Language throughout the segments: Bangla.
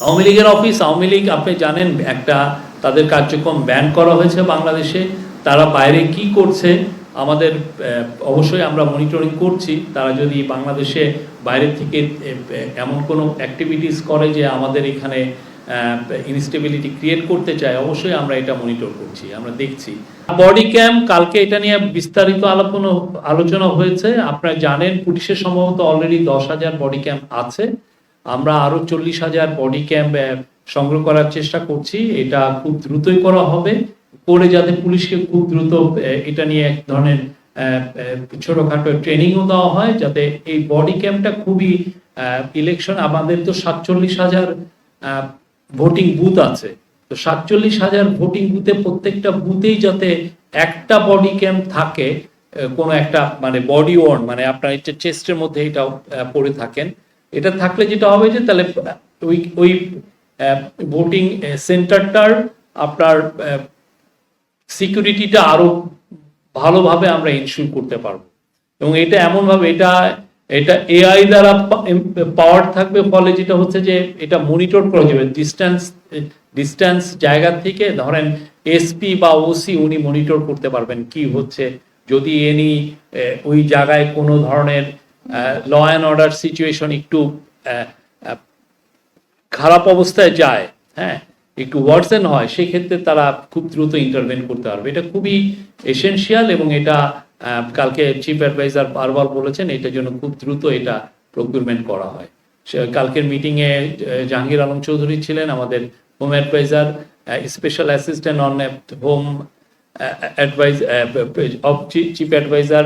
আওয়ামী লীগের অফিস আওয়ামী লীগ, আপনি জানেন একটা তাদের কার্যক্রম ব্যান করা হয়েছে বাংলাদেশে। তারা বাইরে কি করছে, আমাদের অবশ্যই আমরা মনিটরিং করছি। তারা যদি বাংলাদেশে বাইরে থেকে এমন কোনো অ্যাক্টিভিটিস করে যে আমাদের এখানে ইনস্টেবিলিটি ক্রিয়েট করতে চায়, অবশ্যই আমরা এটা মনিটর করছি, আমরা দেখছি। বডি ক্যাম্প কালকে এটা নিয়ে বিস্তারিত আলোচনা আলোচনা হয়েছে। আপনারা জানেন পুলিশের সম্ভবত অলরেডি দশ হাজার বডি ক্যাম্প আছে। আমরা আরও চল্লিশ হাজার বডি ক্যাম্প সংগ্রহ করার চেষ্টা করছি। এটা খুব দ্রুতই করা হবে। করে যাতে পুলিশকে খুব দ্রুত এটা নিয়ে এক ধরনের ছোটখাটো ট্রেনিংও দেওয়া হয়, যাতে এই বডি ক্যাম্পটা খুবই ইলেকশন আমাদের তো সাতচল্লিশ হাজার ভোটিং বুথ আছে। তো সাতচল্লিশ হাজার ভোটিং বুথে প্রত্যেকটা বুথেই যাতে একটা বডি ক্যাম্প থাকে কোনো একটা মানে বডি ওয়ার্ন মানে আপনার চেস্টের মধ্যে এটা পড়ে থাকেন। এটা থাকলে যেটা হবে যে তাহলে, ওই ওই ভোটিং সেন্টারটার আপনার সিকিউরিটিটা আরও ভালোভাবে আমরা ইনশিওর করতে পারব। এবং এটা এমনভাবে, এটা এটা এআই দ্বারা পাওয়ার থাকবে ফলে যেটা হচ্ছে যে এটা মনিটর করা যাবে। ডিস্টেন্স ডিস্টেন্স জায়গা থেকে ধরেন এসপি বা ওসি উনি মনিটর করতে পারবেন কি হচ্ছে। যদি এনি ওই জায়গায় কোনো ধরনের ল অ্যান্ড অর্ডার সিচুয়েশন একটু খারাপ অবস্থায় যায় হ্যাঁ একটু ওয়ার্সেন হয়, সেক্ষেত্রে তারা খুব দ্রুত ইন্টারভেন করতে পারবে। এটা খুবই এসেনশিয়াল এবং এটা কালকে চিফ অ্যাডভাইজার বারবার বলেছেন, এটার জন্য খুব দ্রুত এটা প্রকিউরমেন্ট করা হয়। কালকের মিটিংয়ে জাহাঙ্গীর আলম চৌধুরী ছিলেন আমাদের home adviser special assistant on home advise of chief adviser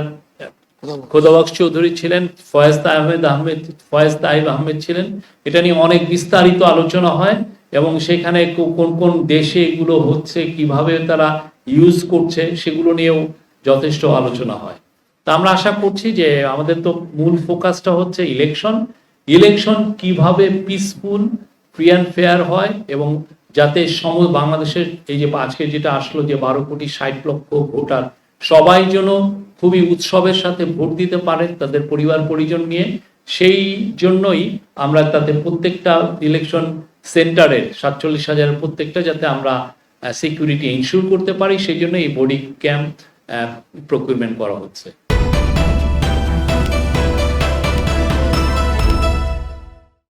Khodabakhsh Chowdhury ছিলেন, ফয়েজ আহমেদ আহমেদ, ফয়েজ তাইব আহমেদ ছিলেন। এটা নিয়ে অনেক বিস্তারিত আলোচনা হয় এবং সেখানে কোন কোন দেশে এগুলো হচ্ছে, কীভাবে তারা ইউজ করছে, সেগুলো নিয়েও যথেষ্ট আলোচনা হয়। তা আমরা আশা করছি যে আমাদের তো মূল ফোকাসটা হচ্ছে ইলেকশন ইলেকশন কীভাবে পিসফুল ফ্রি অ্যান্ড ফেয়ার হয় এবং যাতে সম বাংলাদেশের এই যে আজকে যেটা আসলো যে বারো কোটি ষাট লক্ষ ভোটার সবাই যেন খুবই উৎসবের সাথে ভোট দিতে পারে তাদের পরিবার, পরিজন নিয়ে। সেই জন্যই আমরা তাদের প্রত্যেকটা ইলেকশন সেন্টারের সাতচল্লিশ হাজারের প্রত্যেকটা যাতে আমরা সিকিউরিটি ইনশিওর করতে পারি, সেই জন্য এই বডি ক্যাম্প প্রকিউরমেন্ট করা হচ্ছে।